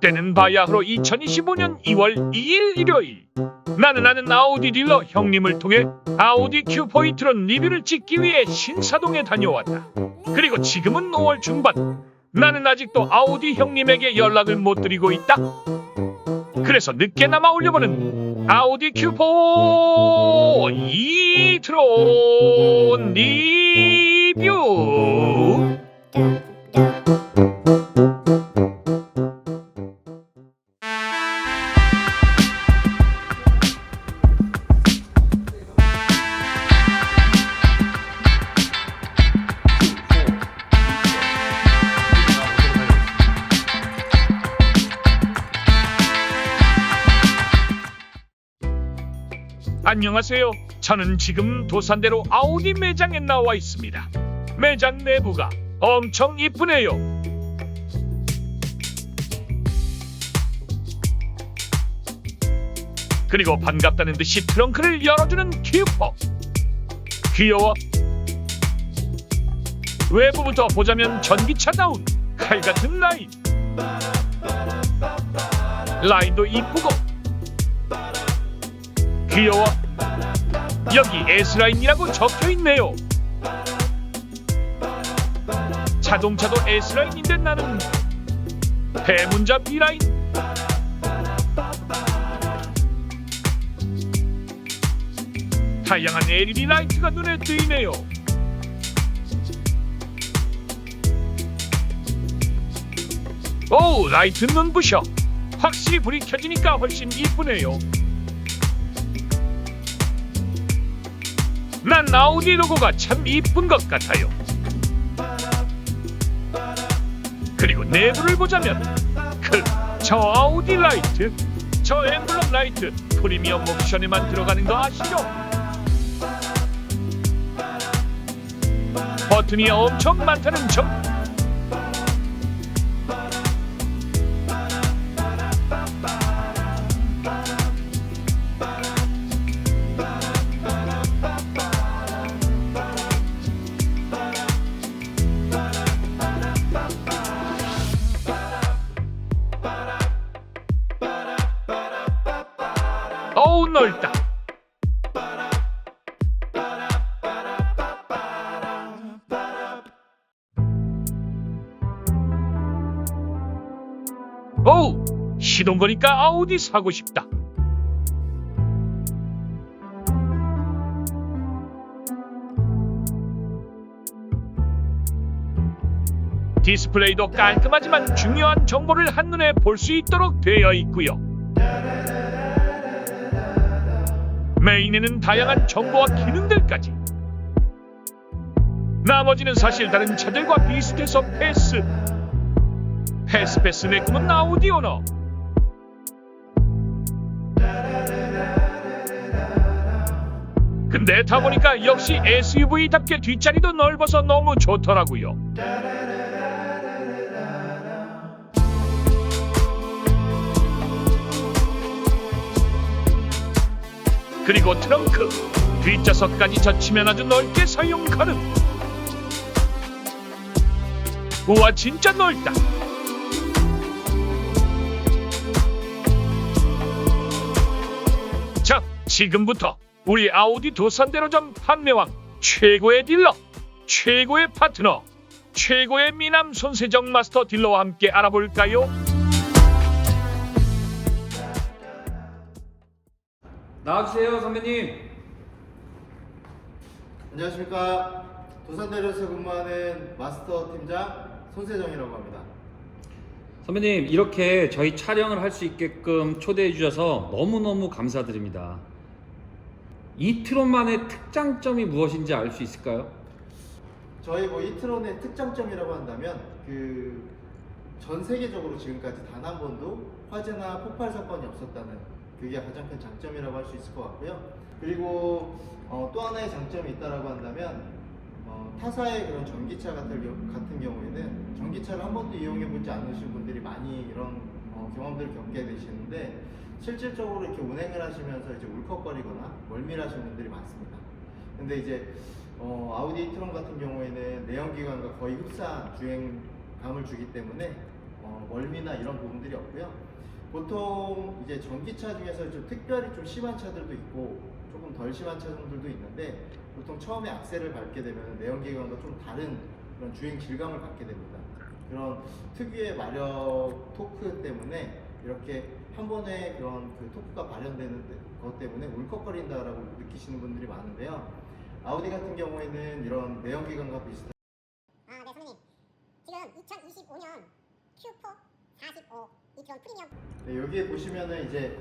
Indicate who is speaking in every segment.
Speaker 1: 때는 바야흐로 2025년 2월 2일 일요일. 나는 아는 아우디 딜러 형님을 통해 아우디 큐4 이트론 리뷰를 찍기 위해 신사동에 다녀왔다. 그리고 지금은 5월 중반. 나는 아직도 아우디 형님에게 연락을 못 드리고 있다. 그래서 늦게나마 올려보는 아우디 큐4 이트론 리뷰 안녕하세요. 저는 지금 도산대로 아우디 매장에 나와 있습니다. 매장 내부가 엄청 이쁘네요. 그리고 반갑다는 듯이 트렁크를 열어주는 큐퍼. 귀여워. 외부부터 보자면 전기차다운 칼 같은 라인. 라인도 이쁘고 귀여워. 여기 S라인이라고 적혀 있네요. 자동차도 S라인인데 나는 대문자 B라인. 다양한 LED 라이트가 눈에 띄네요. 오, 라이트 눈부셔. 확실히 불이 켜지니까 훨씬 이쁘네요. 난 아우디 로고가 참 이쁜 것 같아요. 그리고 내부를 보자면 그저 아우디 라이트, 저 엠블럼 라이트 프리미엄 옵션에만 들어가는 거 아시죠? 버튼이 엄청 많다는 점. 시동 거니까 아우디 사고 싶다. 디스플레이도 깔끔하지만 중요한 정보를 한눈에 볼 수 있도록 되어 있고요. 메인에는 다양한 정보와 기능들까지. 나머지는 사실 다른 차들과 비슷해서 패스. 패스 패스 내 꿈은 아우디 오너. 근데 타보니까 역시 SUV답게 뒷자리도 넓어서 너무 좋더라고요. 그리고 트렁크 뒷좌석까지 젖히면 아주 넓게 사용 가능 우와 진짜 넓다 자 지금부터 우리 아우디 도산대로점 판매왕 최고의 딜러 최고의 파트너 최고의 미남 손세정 마스터 딜러와 함께 알아볼까요?
Speaker 2: 나와주세요 선배님
Speaker 3: 안녕하십니까 도산대로에서 근무하는 마스터 팀장 손세정이라고 합니다.
Speaker 2: 선배님 이렇게 저희 촬영을 할 수 있게끔 초대해 주셔서 너무너무 감사드립니다 이트론만의 특장점이 무엇인지 알 수 있을까요?
Speaker 3: 저희 뭐 이트론의 특장점이라고 한다면 그 전 세계적으로 지금까지 단 한 번도 화재나 폭발 사건이 없었다는 그게 가장 큰 장점이라고 할 수 있을 것 같고요. 그리고 어, 또 하나의 장점이 있다라고 한다면 어, 타사의 그런 전기차 같은, 같은 경우에는 전기차를 한 번도 이용해 보지 않으신 분들이 많이 이런 어, 경험들을 겪게 되시는데 실질적으로 이렇게 운행을 하시면서 이제 울컥거리거나 멀미하시는 분들이 많습니다. 근데 이제 어, 아우디 트론 같은 경우에는 내연기관과 거의 흡사한 주행감을 주기 때문에 어, 어, 멀미나 이런 부분들이 없고요. 보통 이제 전기차 중에서 좀 특별히 좀 심한 차들도 있고 조금 덜 심한 차종들도 있는데 보통 처음에 악셀을 밟게 되면 내연기관과 좀 다른 그런 주행 질감을 갖게 됩니다. 그런 특유의 마력 토크 때문에 이렇게 한 번에 그런 그 토크가 발현되는 것 때문에 울컥거린다라고 느끼시는 분들이 많은데요. 아우디 같은 경우에는 이런 내연기관과 비슷한
Speaker 4: 아, 네, 선생님. 지금 2025년 Q4 45 이트론 프리미엄
Speaker 3: 네, 여기에 보시면은 이제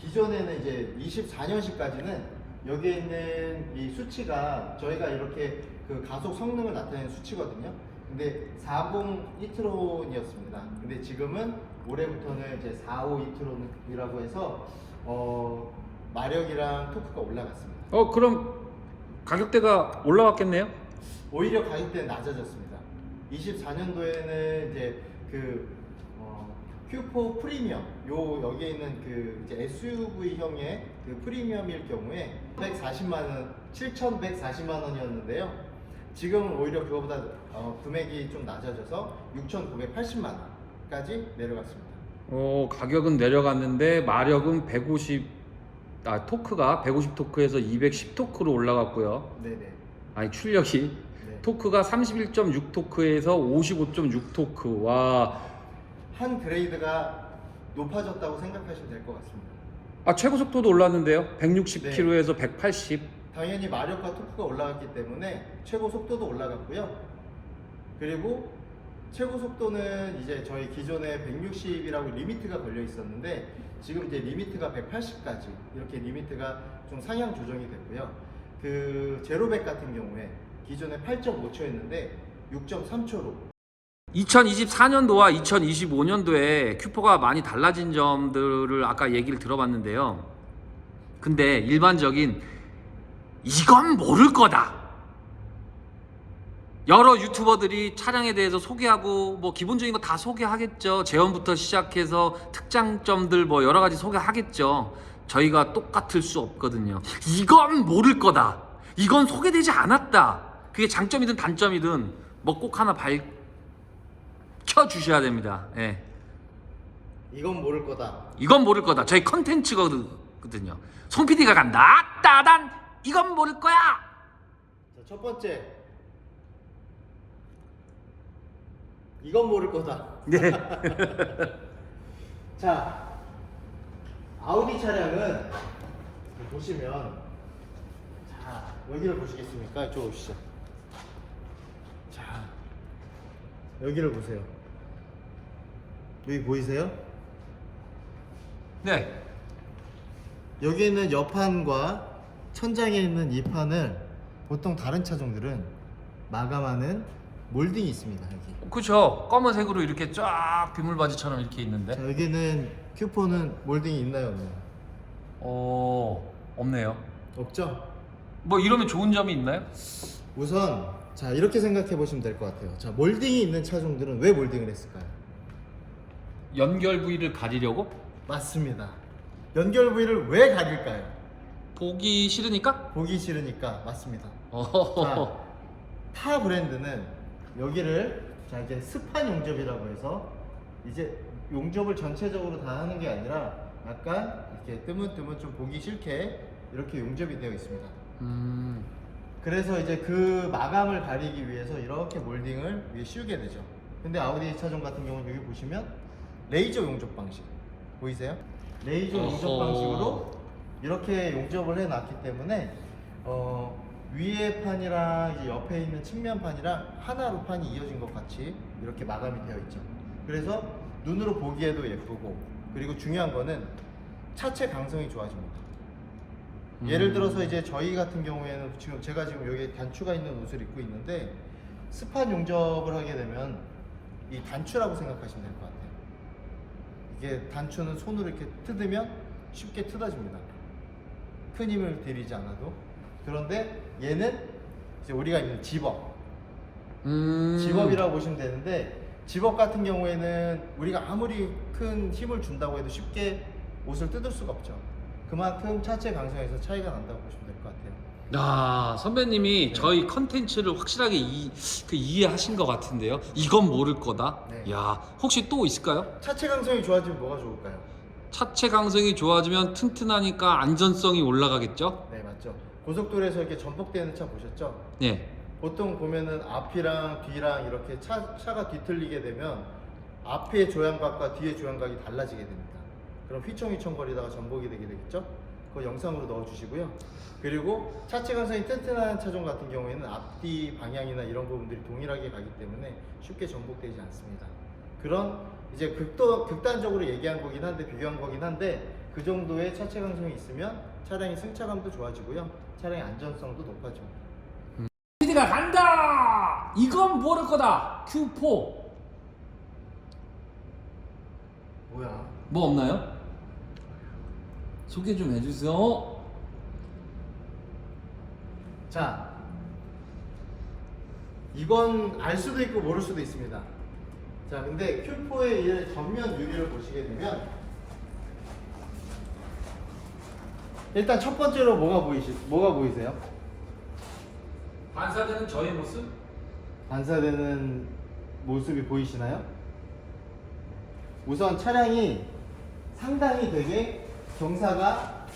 Speaker 3: 기존에는 이제 24년식까지는 여기에 있는 이 수치가 저희가 이렇게 그 가속 성능을 나타내는 수치거든요. 근데 40 이트론이었습니다. 근데 지금은 올해부터는 이제 45 이트론이라고 해서 어 마력이랑 토크가 올라갔습니다.
Speaker 2: 어 그럼 가격대가 올라갔겠네요?
Speaker 3: 오히려 가격대는 낮아졌습니다. 24년도에는 이제 그 어, Q4 프리미엄 요 여기에 있는 그 이제 SUV형의 그 프리미엄일 경우에 140만 원, 7,140만 원이었는데요. 지금은 오히려 그거보다 어, 금액이 좀 낮아져서 6,980만 원까지 내려갔습니다.
Speaker 2: 어 가격은 내려갔는데 마력은 150, 아 토크가 150 토크에서 210 토크로 올라갔고요.
Speaker 3: 네네.
Speaker 2: 아니 출력이
Speaker 3: 네.
Speaker 2: 토크가 31.6 토크에서 55.6 토크. 와,
Speaker 3: 한 그레이드가 높아졌다고 생각하시면 될 것 같습니다.
Speaker 2: 아 최고 속도도 올랐는데요. 160km에서 180.
Speaker 3: 당연히 마력과 토크가 올라갔기 때문에 최고 속도도 올라갔고요. 그리고 최고 속도는 이제 저희 기존에 160이라고 리미트가 걸려 있었는데 지금 이제 리미트가 180까지 이렇게 리미트가 좀 상향 조정이 됐고요. 그 제로백 같은 경우에 기존에 8.5초였는데 6.3초로
Speaker 2: 2024년도와 2025년도에 큐퍼가 많이 달라진 점들을 아까 얘기를 들어봤는데요. 근데 일반적인 이건 모를 거다. 여러 유튜버들이 차량에 대해서 소개하고 뭐 기본적인 거 다 소개하겠죠. 제원부터 시작해서 특장점들 뭐 여러 가지 소개하겠죠. 저희가 똑같을 수 없거든요. 이건 모를 거다. 이건 소개되지 않았다. 그게 장점이든 단점이든 뭐 꼭 하나 밝혀 주셔야 됩니다. 예.
Speaker 3: 이건 모를 거다.
Speaker 2: 이건 모를 거다. 저희 컨텐츠거든요. 송 PD가 간다. 따단. 이건 모를 거야.
Speaker 3: 자, 첫 번째. 이건 모를 거다.
Speaker 2: 네.
Speaker 3: 자, 아우디 차량은 보시면 자, 여기를 보시겠습니까? 이쪽 오시죠. 자, 여기를 보세요. 여기 보이세요?
Speaker 2: 네.
Speaker 3: 여기 있는 옆판과 천장에 있는 이 판을 보통 다른 차종들은 마감하는 몰딩이 있습니다. 여기.
Speaker 2: 그렇죠. 검은색으로 이렇게 쫙 비물바지처럼 이렇게 있는데.
Speaker 3: 자, 여기는 큐포는 몰딩이 있나요, 없나요?
Speaker 2: 어, 없네요.
Speaker 3: 없죠?
Speaker 2: 뭐 이러면 좋은 점이 있나요?
Speaker 3: 우선 자 이렇게 생각해 보시면 될 것 같아요. 자 몰딩이 있는 차종들은 왜 몰딩을 했을까요?
Speaker 2: 연결 부위를 가리려고?
Speaker 3: 맞습니다. 연결 부위를 왜 가릴까요?
Speaker 2: 보기 싫으니까?
Speaker 3: 보기 싫으니까 맞습니다.
Speaker 2: 어.
Speaker 3: 타 브랜드는 여기를 자 이제 스판 용접이라고 해서 이제 용접을 전체적으로 다 하는 게 아니라 약간 이렇게 뜨문뜨문 좀 보기 싫게 이렇게 용접이 되어 있습니다.
Speaker 2: 음.
Speaker 3: 그래서 이제 그 마감을 가리기 위해서 이렇게 몰딩을 위에 씌우게 되죠. 근데 아우디 차종 같은 경우는 여기 보시면 레이저 용접 방식 보이세요? 레이저 용접. 방식으로 이렇게 용접을 해놨기 때문에 어, 위에 판이랑 이제 옆에 있는 측면 판이랑 하나로 판이 이어진 것 같이 이렇게 마감이 되어 있죠. 그래서 눈으로 보기에도 예쁘고 그리고 중요한 거는 차체 강성이 좋아집니다. 예를
Speaker 2: 음.
Speaker 3: 들어서 이제 저희 같은 경우에는 지금 제가 지금 여기 단추가 있는 옷을 입고 있는데 스판 용접을 하게 되면 이 단추라고 생각하시면 될 것 같아요. 이게 단추는 손으로 이렇게 뜯으면 쉽게 뜯어집니다. 큰 힘을 들이지 않아도. 그런데 얘는 이제 우리가 있는 집업,
Speaker 2: 음.
Speaker 3: 집업이라고 보시면 되는데 집업 같은 경우에는 우리가 아무리 큰 힘을 준다고 해도 쉽게 옷을 뜯을 수가 없죠. 그만큼 차체 강성에서 차이가 난다고 보시면 될 것 같아요.
Speaker 2: 야 선배님이 저희 컨텐츠를 확실하게 이, 그 이해하신 것 같은데요. 이건 모를 거다.
Speaker 3: 네.
Speaker 2: 야 혹시 또 있을까요?
Speaker 3: 차체 강성이 좋아지면 뭐가 좋을까요?
Speaker 2: 차체 강성이 좋아지면 튼튼하니까 안전성이 올라가겠죠?
Speaker 3: 네 맞죠. 고속도로에서 이렇게 전복되는 차 보셨죠?
Speaker 2: 네.
Speaker 3: 보통 보면은 앞이랑 뒤랑 이렇게 차, 차가 뒤틀리게 되면 앞의 조향각과 뒤의 조향각이 달라지게 됩니다. 그럼 휘청휘청 거리다가 전복이 되게 되겠죠? 그거 영상으로 넣어주시고요. 그리고 차체 강성이 튼튼한 차종 같은 경우에는 앞뒤 방향이나 이런 부분들이 동일하게 가기 때문에 쉽게 전복되지 않습니다. 그런 이제 극도, 극단적으로 얘기한 거긴 한데 비교한 거긴 한데 그 정도의 차체 강성이 있으면 차량의 승차감도 좋아지고요. 차량의 안전성도 높아집니다.
Speaker 2: PD가 간다! 이건 모를 거다! Q4
Speaker 3: 뭐야?
Speaker 2: 뭐 없나요? 소개 좀 해주세요.
Speaker 3: 자, 이건 알 수도 있고 모를 수도 있습니다. 자, 근데 Q4의 이 전면 유리를 보시게 되면 일단 첫 번째로 뭐가 보이시, 뭐가 보이세요?
Speaker 2: 반사되는 저의 모습?
Speaker 3: 반사되는 모습이 보이시나요? 우선 차량이 상당히 되게 경사가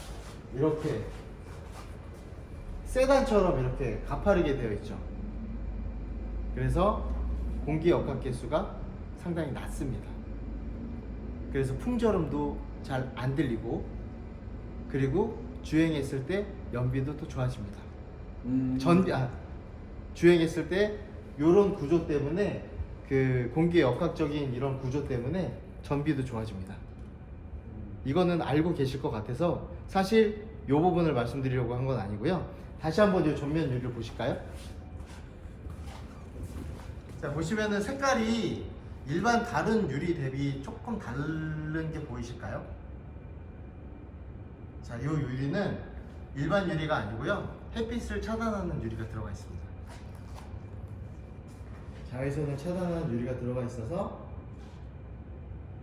Speaker 3: 이렇게 세단처럼 이렇게 가파르게 되어 있죠. 그래서 공기 역학 개수가 상당히 낮습니다. 그래서 풍절음도 잘 안 들리고 그리고 주행했을 때 연비도 또 좋아집니다.
Speaker 2: 음,
Speaker 3: 전 아, 주행했을 때 이런 구조 때문에 그 공기의 역학적인 이런 구조 때문에 전비도 좋아집니다. 이거는 알고 계실 것 같아서 사실 이 부분을 말씀드리려고 한 건 아니고요. 다시 한번 이 전면 유리를 보실까요? 자 보시면은 색깔이 일반 다른 유리 대비 조금 다른 게 보이실까요? 자, 이 유리는 일반 유리가 아니고요. 햇빛을 차단하는 유리가 들어가 있습니다. 자외선을 차단하는 유리가 들어가 있어서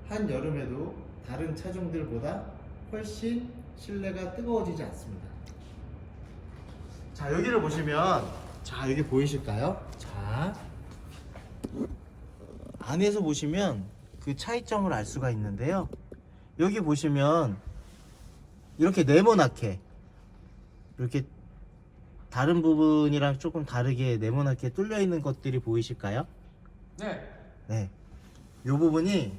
Speaker 3: 한 여름에도 다른 차종들보다 훨씬 실내가 뜨거워지지 않습니다. 자, 여기를 보시면 자, 여기 보이실까요? 자. 안에서 보시면 그 차이점을 알 수가 있는데요. 여기 보시면 이렇게 네모나게 이렇게 다른 부분이랑 조금 다르게 네모나게 뚫려 있는 것들이 보이실까요?
Speaker 2: 네.
Speaker 3: 네. 이 부분이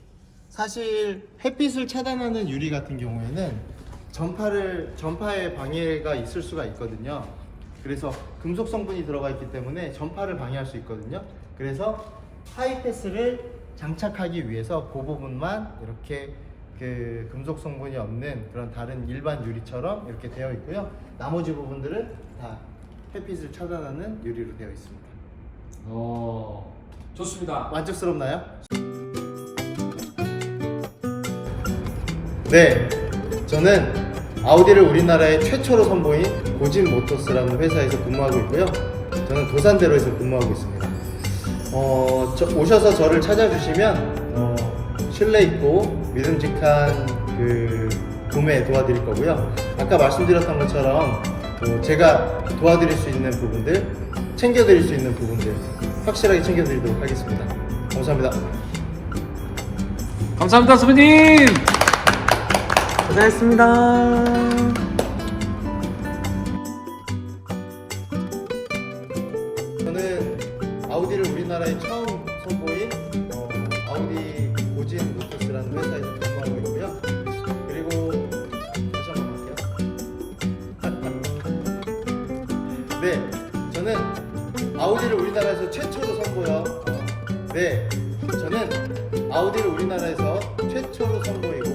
Speaker 3: 사실 햇빛을 차단하는 유리 같은 경우에는 전파를 전파에 방해가 있을 수가 있거든요. 그래서 금속 성분이 들어가 있기 때문에 전파를 방해할 수 있거든요. 그래서 하이패스를 장착하기 위해서 그 부분만 이렇게 그 금속 성분이 없는 그런 다른 일반 유리처럼 이렇게 되어 있고요. 나머지 부분들은 다 햇빛을 차단하는 유리로 되어 있습니다.
Speaker 2: 어, 좋습니다.
Speaker 3: 만족스럽나요? 네, 저는 아우디를 우리나라에 최초로 선보인 고진 모터스라는 회사에서 근무하고 있고요. 저는 도산대로에서 근무하고 있습니다. 어, 저- 오셔서 저를 찾아주시면 어, 신뢰 있고 믿음직한 그 구매 도와드릴 거고요. 아까 말씀드렸던 것처럼 어, 제가 도와드릴 수 있는 부분들, 챙겨드릴 수 있는 부분들 확실하게 챙겨드리도록 하겠습니다. 감사합니다.
Speaker 2: 감사합니다, 선배님!
Speaker 3: 고생했습니다. 아우디를 우리나라에서 최초로 선보여. 네 저는 아우디를 우리나라에서 최초로 선보이고